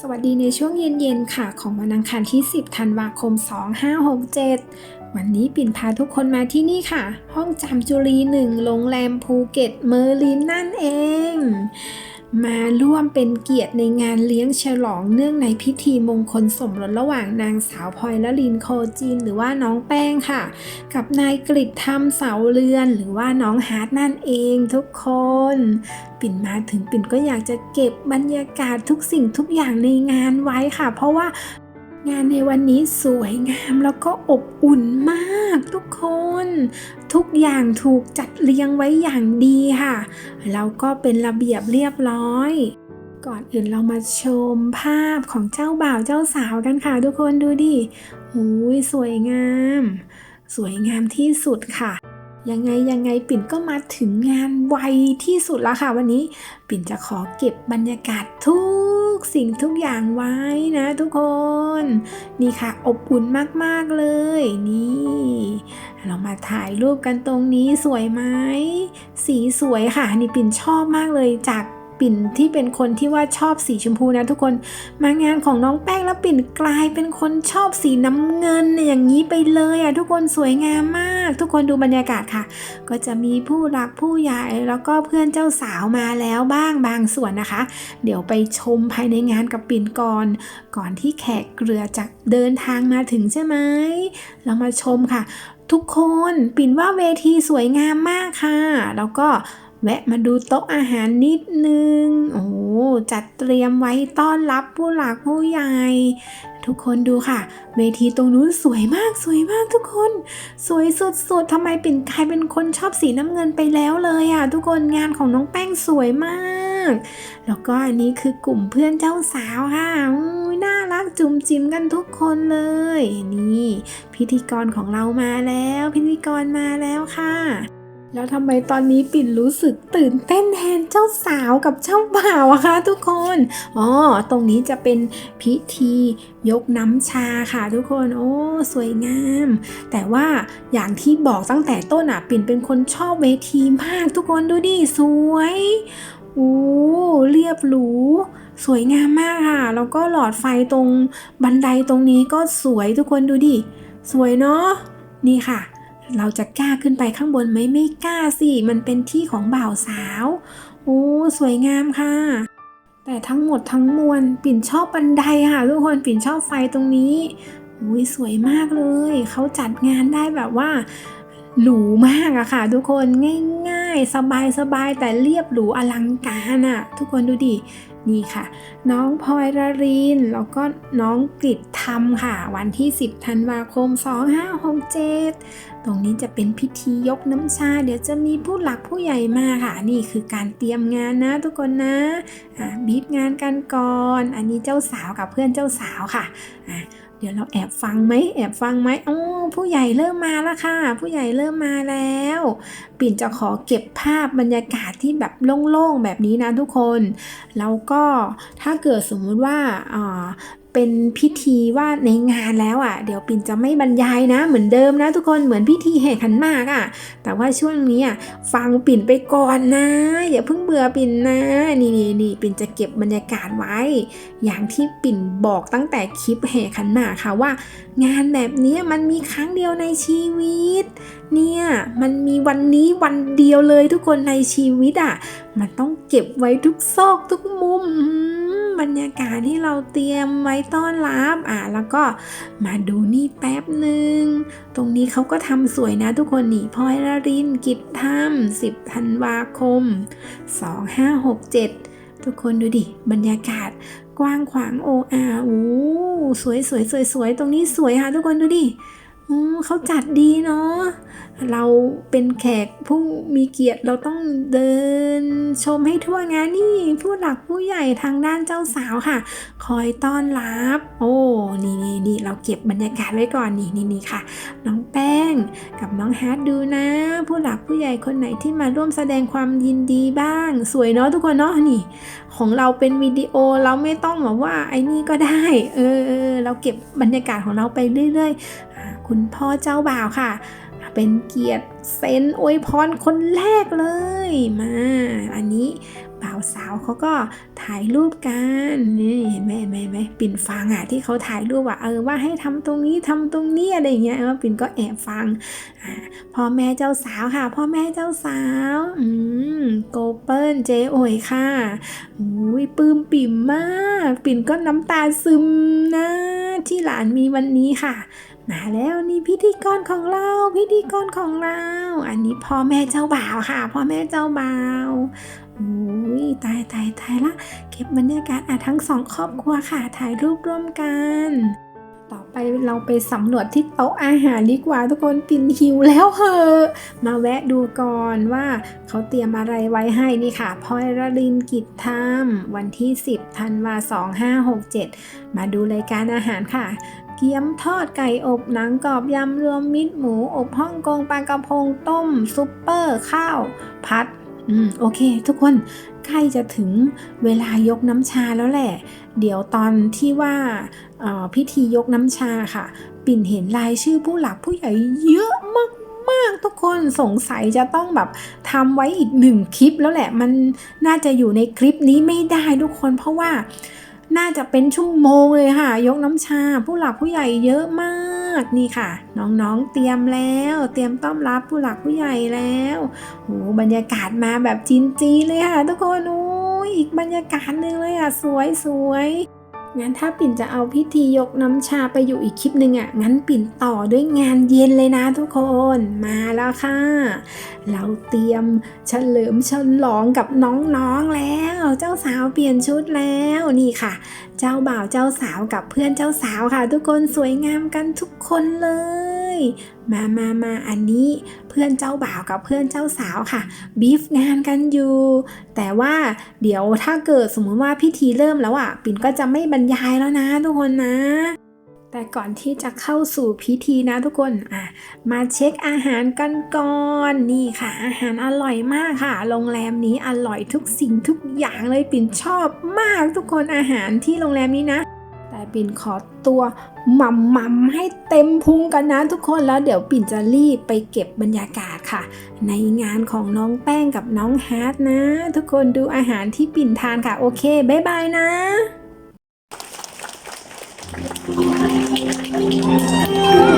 สวัสดีในช่วงเย็นๆค่ะ ของวันอังคารที่ 10 ธันวาคม 2567 วันนี้ปิ่นพาทุกคนมาที่นี่ค่ะ ห้องจำจุรีหนึ่งโรงแรมภูเก็ตเมอร์ลินนั่นเอง มาร่วมเป็นเกียรติในงานเลี้ยงฉลองเนื่องในพิธีมงคลสมรสระหว่างนางสาวพลอยละลินโคจิน หรือว่าน้องแป้งค่ะ กับนายกฤษธรรมเสาเรือน หรือว่าน้องฮาร์ดนั่นเองทุกคน ปิ่นมาถึงปิ่นก็อยากจะเก็บบรรยากาศทุกสิ่งทุกอย่างในงานไว้ค่ะ เพราะว่า งานในวันนี้สวยงามแล้วก็อบอุ่นมากทุกคน ทุกอย่างถูกจัดเรียงไว้อย่างดีค่ะ แล้วก็เป็นระเบียบเรียบร้อย ก่อนอื่นเรามาชมภาพของเจ้าบ่าวเจ้าสาวกันค่ะ ทุกคนดูดิหูยสวยงาม สวยงามที่สุดค่ะ ยังไงยังไงปิ่นก็มาถึงงานไวที่สุดแล้วค่ะวันนี้ ปิ่นจะขอเก็บบรรยากาศทุกสิ่งทุกอย่างไว้นะทุกคน นี่ค่ะอบอุ่นมากๆเลยนี่ เรามาถ่ายรูปกันตรงนี้สวยไหมสีสวยค่ะนี่ปิ่นชอบมากเลยจาก ปิ่นที่เป็นคนที่ว่าชอบสีชมพูนะทุกคน มางานของน้องแป้งแล้วปิ่นกลายเป็นคนชอบสีน้ำเงินอย่างนี้ไปเลยอะทุกคนสวยงามมาก ทุกคนดูบรรยากาศค่ะ ก็จะมีผู้รักผู้ใหญ่แล้วก็เพื่อนเจ้าสาวมาแล้วบ้างบางส่วนนะคะ เดี๋ยวไปชมภายในงานกับปิ่นก่อน ก่อนที่แขกเกลือจะเดินทางมาถึงใช่ไหมเรามาชมค่ะ ทุกคนปิ่นว่าเวทีสวยงามมากค่ะ แล้วก็ แวะมาดูโต๊ะอาหารนิดนึง โอ้โหจัดเตรียมไว้ต้อนรับผู้หลักผู้ใหญ่ ทุกคนดูค่ะ เวทีตรงนู้นสวยมากสวยมากทุกคน สวยสุดๆทำไมปิ่นกลายเป็นคนชอบสีน้ำเงินไปแล้วเลยอะ ทุกคนงานของน้องแป้งสวยมาก แล้วก็อันนี้คือกลุ่มเพื่อนเจ้าสาวค่ะอุ๊ยน่ารักจุ่มจิ้มกันทุกคนเลย นี่ พิธีกรของเรามาแล้ว พิธีกรมาแล้วค่ะ แล้วทำไมตอนนี้ปิ่นรู้สึกตื่นเต้นแทนเจ้าสาวกับเจ้าบ่าวอะคะทุกคน อ๋อ ตรงนี้จะเป็นพิธียกน้ำชาค่ะทุกคน โอ้ สวยงาม แต่ว่าอย่างที่บอกตั้งแต่ต้นอะปิ่นเป็นคนชอบเวทีมากทุกคนดูดิ สวย โอ้ เรียบหรูสวยงามมากค่ะ แล้วก็หลอดไฟตรงบันไดตรงนี้ก็สวยทุกคนดูดิ สวยเนาะ นี่ค่ะ เราจะกล้าขึ้นไปข้างบนไหมไม่กล้าสิ มันเป็นที่ของบ่าวสาว โอ้สวยงามค่ะ แต่ทั้งหมดทั้งมวลปิ่นชอบบันไดค่ะทุกคนปิ่นชอบไฟตรงนี้อุ้ยสวยมากเลย เขาจัดงานได้แบบว่า หรูมากอะค่ะ ทุกคนง่ายๆ สบายๆ แต่เรียบหรูอลังการอะทุกคนดูดินี่ค่ะ น้องพลอยราริน แล้วก็น้องกฤษธรรมค่ะ วันที่ 10ธันวาคม 2567 ตรงนี้จะเป็นพิธียกน้ำชา เดี๋ยวจะมีผู้หลักผู้ใหญ่มาค่ะ นี่คือการเตรียมงานนะทุกคนนะะบีบงานกันก่อน อันนี้เจ้าสาวกับเพื่อนเจ้าสาวค่ะอะ เดี๋ยวเราแอบฟังไหมแอบฟังไหมโอ้ผู้ใหญ่เริ่มมาแล้วค่ะ ผู้ใหญ่เริ่มมาแล้ว ปิ่นจะขอเก็บภาพบรรยากาศที่แบบโล่งๆแบบนี้นะทุกคน แล้วก็ถ้าเกิดสมมุติว่าอ่า เป็นพิธีว่าในงานแล้วอะ เดี๋ยวปิ่นจะไม่บรรยายนะ เหมือนเดิมนะทุกคนเหมือนพิธีแห่ขันมากอะ แต่ว่าช่วงนี้อะฟังปิ่นไปก่อนนะ อย่าเพิ่งเบื่อปิ่นนะ นี่นี่นี่ปิ่นจะเก็บบรรยากาศไว้ อย่างที่ปิ่นบอกตั้งแต่คลิปแห่ขันมากค่ะว่า งานแบบนี้มันมีครั้งเดียวในชีวิต เนี่ยมันมีวันนี้วันเดียวเลยทุกคนในชีวิตอะ มันต้องเก็บไว้ทุกซอกทุกมุม บรรยากาศที่เราเตรียมไว้ต้อนรับอะแล้วก็มาดูนี่แป๊บหนึ่งตรงนี้เขาก็ทำสวยนะทุกคนนี่พลอยรารินกิจธรรม10ธันวาคม 2567 ทุกคนดูดิ บรรยากาศกว้างขวางโออาอู้สวยสวยสวยสวยตรงนี้สวยค่ะทุกคนดูดิ เขาจัดดีเนาะ เราเป็นแขกผู้มีเกียรติเราต้องเดินชมให้ทั่วงานนี่ ผู้หลักผู้ใหญ่ทางด้านเจ้าสาวค่ะ คอยต้อนรับ โอ้ นี่นี่นี่เราเก็บบรรยากาศไว้ก่อนนี่นี่นี่ค่ะ น้องแป้งกับน้องฮาร์ดดูนะ ผู้หลักผู้ใหญ่คนไหนที่มาร่วมแสดงความยินดีบ้าง สวยเนาะทุกคนเนาะนี่ ของเราเป็นวิดีโอเราไม่ต้องแบบว่าไอ้นี่ก็ได้ เออเราเก็บบรรยากาศของเราไปเรื่อย ๆ คุณพ่อเจ้าบ่าวค่ะ เป็นเกียรติเซนอวยพรคนแรกเลยมา อันนี้บ่าวสาวเขาก็ถ่ายรูปกันนี่เห็นไหมเห็นไหมปิ่นฟังอะที่เขาถ่ายรูปว่าเออว่าให้ทำตรงนี้ทำตรงนี้อะไรอย่างเงี้ยเออปิ่นก็แอบฟังอ่าพ่อแม่เจ้าสาวค่ะ พ่อแม่เจ้าสาวอืมโกเปิลเจโอยค่ะอุ้ยปลื้มปิ่มมาก ปิ่นก็น้ำตาซึมนะที่หลานมีวันนี้ค่ะ มาแล้วนี่พิธีกรของเราพิธีกรของเรา อันนี้พ่อแม่เจ้าบ่าวค่ะ พ่อแม่เจ้าบ่าวอุ้ยตายตายตายละเก็บบรรยากาศอะทั้งสองครอบครัวค่ะถ่ายรูปร่วมกัน ต่อไปเราไปสำรวจที่โต๊ะอาหารดีกว่าทุกคนปินหิวแล้วเหอะมาแวะดูก่อนว่าเขาเตรียมอะไรไว้ให้นี่ค่ะพลอยรลินกิจธรรมวันที่ 10ธันวา2567 มาดูรายการอาหารค่ะ เกี๊ยมทอดไก่อบหนังกรอบยำรวมมิตรหมูอบฮ่องกงปลากระพงต้ม ซุปเปอร์ ข้าว พัด อืม โอเค ทุกคนใกล้จะถึงเวลายกน้ำชาแล้วแหละ เดี๋ยวตอนที่ว่าพิธียกน้ำชาค่ะ ปิ่นเห็นรายชื่อผู้หลักผู้ใหญ่เยอะมากๆทุกคนสงสัยจะต้องแบบทำไว้อีกหนึ่งคลิปแล้วแหละ มันน่าจะอยู่ในคลิปนี้ไม่ได้ทุกคนเพราะว่า น่าจะเป็นชั่วโมงเลยค่ะ ยกน้ำชาผู้หลักผู้ใหญ่เยอะมากนี่ค่ะ น้องๆเตรียมแล้ว เตรียมต้อนรับผู้หลักผู้ใหญ่แล้วโหบรรยากาศมาแบบจีนๆเลยค่ะ ทุกคนโอ้ยอีกบรรยากาศหนึ่งเลยอะสวยสวย งั้นถ้าปิ่นจะเอาพิธียกน้ำชาไปอยู่อีกคลิปหนึ่งอะ งั้นปิ่นต่อด้วยงานเย็นเลยนะทุกคน มาแล้วค่ะ เราเตรียมเฉลิมฉลองกับน้องๆแล้ว เจ้าสาวเปลี่ยนชุดแล้วนี่ค่ะ เจ้าบ่าวเจ้าสาวกับเพื่อนเจ้าสาวค่ะ ทุกคนสวยงามกันทุกคนเลย มามามาอันนี้เพื่อนเจ้าบ่าวกับเพื่อนเจ้าสาวค่ะบีฟงานกันอยู่ แต่ว่าเดี๋ยวถ้าเกิดสมมุติว่าพิธีเริ่มแล้วอะ ปิ่นก็จะไม่บรรยายแล้วนะทุกคนนะแต่ก่อนที่จะเข้าสู่พิธีนะทุกคนอะมาเช็คอาหารกันก่อน นี่ค่ะ อาหารอร่อยมากค่ะ โรงแรมนี้อร่อยทุกสิ่งทุกอย่างเลยปิ่นชอบมากทุกคนอาหารที่โรงแรมนี้นะ ปิ่นขอตัวหม่ำมัมให้เต็มพุงกันนะทุกคนแล้วเดี๋ยวปิ่นจะรีบไปเก็บบรรยากาศค่ะ ในงานของน้องแป้งกับน้องฮาร์ดนะ ทุกคนดูอาหารที่ปิ่นทานค่ะ โอเคบ๊ายบายนะเ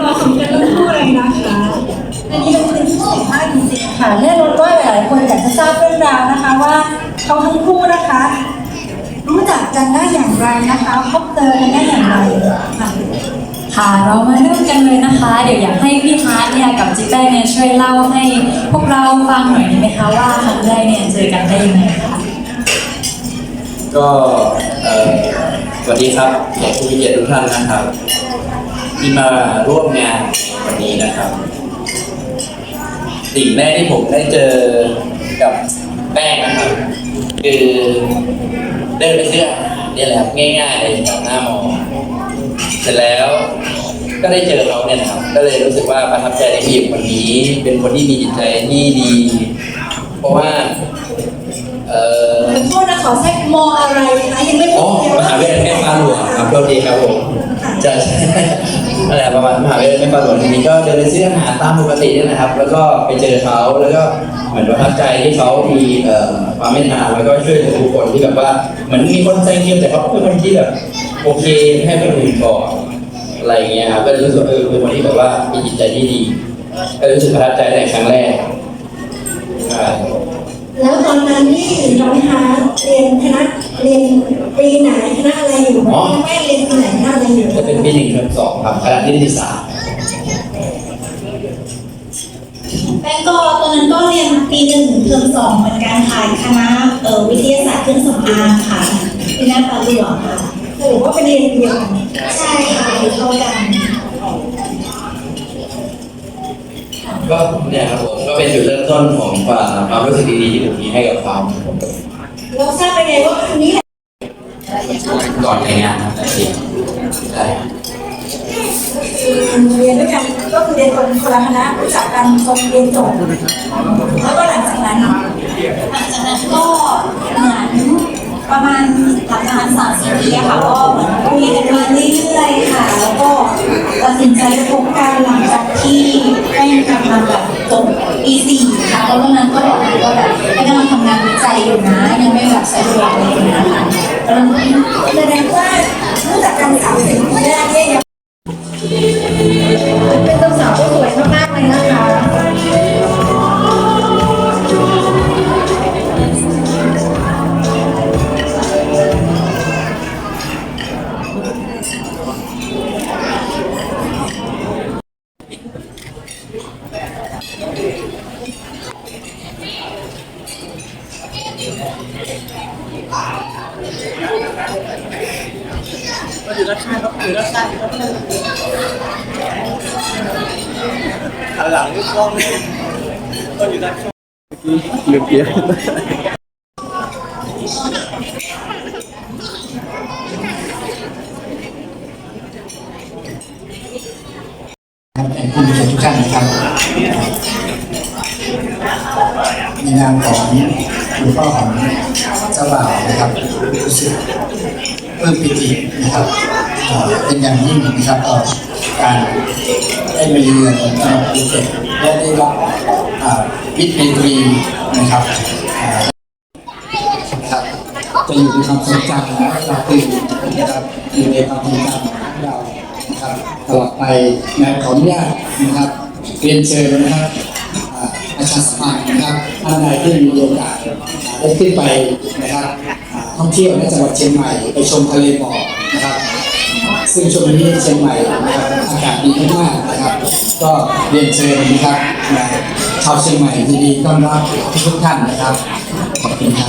รอคุยกันต้องพูดอะไนะคะ อันนี้เป็นพี่สุากจริงๆค่ะแน่นอนว่าหลายๆคนอยากจะทราบเรื่องราวนะคะว่าเขาทั้งคู่นะคะ รู้จักกันได้อย่างไรนะคะพบเจอกันได้อย่างไรค่ะค่ะเรามาเริ่มกันเลยนะคะ เดี๋ยวอยากให้พี่ฮาร์ดเนี่ยกับจิ๊บแป้เนี่ยช่วยเล่าให้พวกเราฟังหน่อยได้หมคะว่าครั้งแรกเนี่ยเจอกันได้ยังไงคะก็เอ่อสวัสดีครับคุณกียทุกท่านนะครับ ที่มาร่วมงานวันนี้นะครับสิ่งแรกที่ผมได้เจอกับแป้งนะครับ คือเดินไปเสื้อนี่แหละครับง่ายๆเลยจากหน้ามอเสร็จแล้วก็ได้เจอเขาเนี่ยนะครับ ก็เลยรู้สึกว่าประทับใจในผู้หญิงคนนี้ เป็นคนที่มีจิตใจที่ดี เพราะว่า เอ่อขอโทษนะขอแทรกมออะไรคะยังไม่พอ๋อบเลยมหาวิทยาลัยแม่ฟ้าหลวงครับโทษทีครับผมจะ นั่นแหละประมาณมหาวิทยาลัยแม่ฟ้าหลวงทีนี้ก็เดินไปซื้ออาหารตามปกตินี่นะครับ แล้วก็ไปเจอเขาแล้วก็เหมือนประทับใจที่เขามีความเมตตาแล้วก็ช่วยเหลือผู้คนที่แบบว่าเหมือนมีคนใจเย็นแต่เขาเป็นคนที่แบบโอเคให้คนอื่นก่อนอะไรอย่างเงี้ยครับก็เลยรู้สึกว่าเออเป็นคนที่แบบว่ามีจิตใจที่ดี ก็รู้สึกประทับใจในครั้งแรกแล้วตอนนั้นนี่น้องฮาร์เรียนคณะ เรียนปีไหนคณะอะไรอยู่แม่แม่เรียนปีไหนคณะอะไรอยู่จะเป็นปีหนึ่งเทอมสองครับคณะนิติศาสตร์แป้งก็ตอนนั้นก็เรียนปีหนึ่งเทอมสองเหมือนกันค่ะคณะเอ่อวิทยาศาสตร์เครื่องสำอางค่ะที่หน้าตาหลวงค่ะหรือว่าเป็นเรียนเดียวกันใช่ค่ะอยู่เท่ากันก็เนี่ยครับผมก็เป็นจุดเริ่มต้นของความความรู้สึกดีๆที่ผมมีให้กับเขา เราทราบไปไงว่าคนนี้แหละก่อนแต่งงานครับแต่จริงใช่เรียนด้วยกันก็คือเรียนคนคนละคณะรู้จักกันจนเรียนจบแล้วก็หลังจากนั้นหลังจากนั้นก็เหมือน ประมาณหลังจากนั้นสามสี่ปีอะค่ะก็เหมือนคุยกันมาเรื่อยๆค่ะ แล้วก็ตัดสินใจคบกันหลังจากที่แป้งกำลังแบบจบปีสี่ค่ะแล้วตอนนั้นก็บอกเลยว่าแบบแป้งกำลังทำงานวิจัยอยู่นะ ยังไม่แบบสะดวกอะไรอย่างเงี้ยค่ะกำลังแสดงว่ารู้จักกันสามสิบปีแรกเนี่ยยังเป็นเจ้าสาวที่สวยมากๆเลยนะคะ หันหลังนี่กล้องนี่ก็อยู่ด้านข้างลืมเกียร์ รู้สึกเพิ่มปิตินะครับเป็นอย่างยิ่งนะครับต่อการได้มาเยือนจังหวัดภูเก็ตและได้รับอ่ามิตรไมตรีนะครับจะอยู่ในความทรงจำและตราตรึงนะครับอยู่ในความทรงจำของเรานะครับตลอดไปนะขออนุญาตนะครับเรียนเชิญนะครับอ่าประชาสัมพันธ์นะครับท่านใดที่มีโอกาสได้ขึ้นไปนะครับ ท่องเที่ยวในจังหวัดเชียงใหม่ไปชมทะเลหมอกนะครับ ซึ่งช่วงนี้เชียงใหม่นะครับอากาศดีมากนะครับ ก็เรียนเชิญนะครับนะชาวเชียงใหม่ยินดีต้อนรับทุกท่านนะครับ ขอบคุณครับ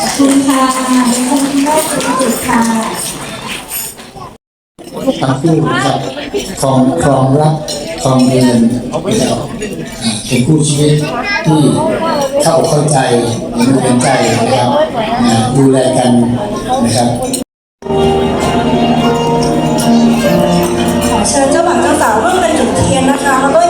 ขอบคุณค่ะเป็นคนที่ได้สุดจุดค่ะทั้งคู่นะครับครองครองรักครองเรียนนะครับเป็นคู่ชีวิตที่ เข้าเข้าใจเห็นเห็นใจนะครับดูแลกันนะครับขอเชิญเจ้าบ่าวเจ้าสาวร่วมกันจุดเทียนนะคะแล้วก็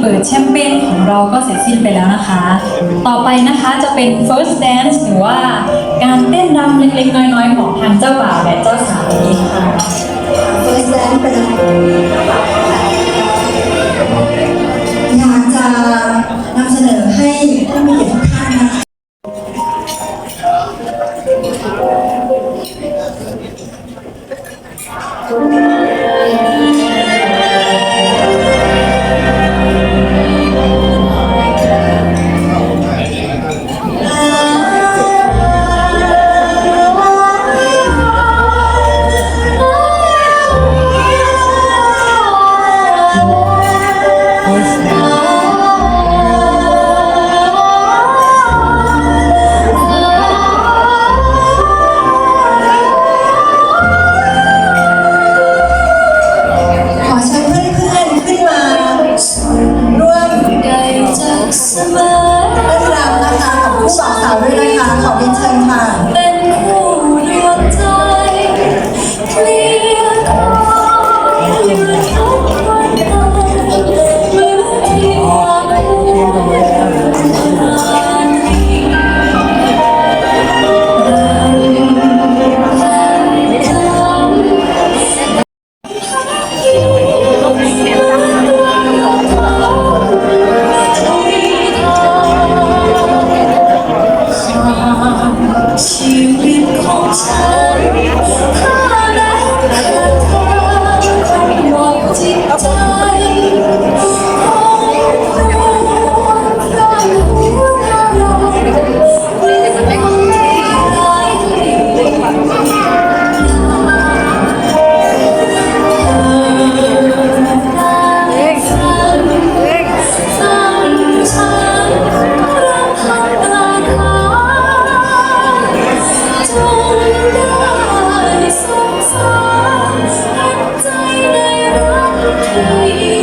เปิดแชมเปญของเราก็เสร็จสิ้นไปแล้วนะคะ ต่อไปนะคะจะเป็น first dance หรือว่าการเต้นรำเล็กๆ น้อยๆ ของทางเจ้าบ่าวและเจ้าสาวนี้ค่ะ first dance เป็นอะไร Wow. สงสารหันใจในรักที่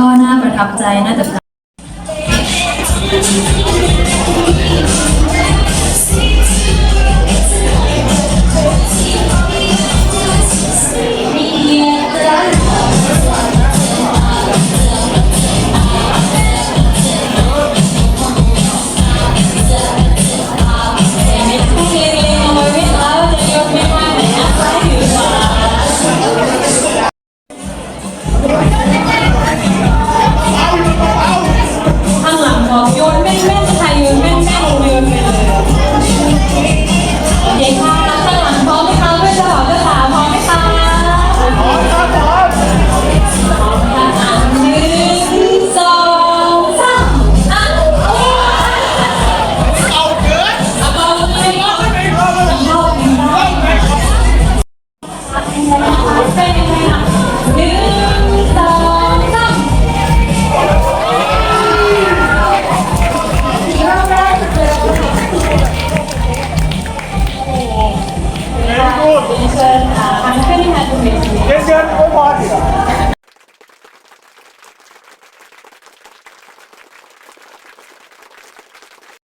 ก็น่าประทับใจน่าจดจ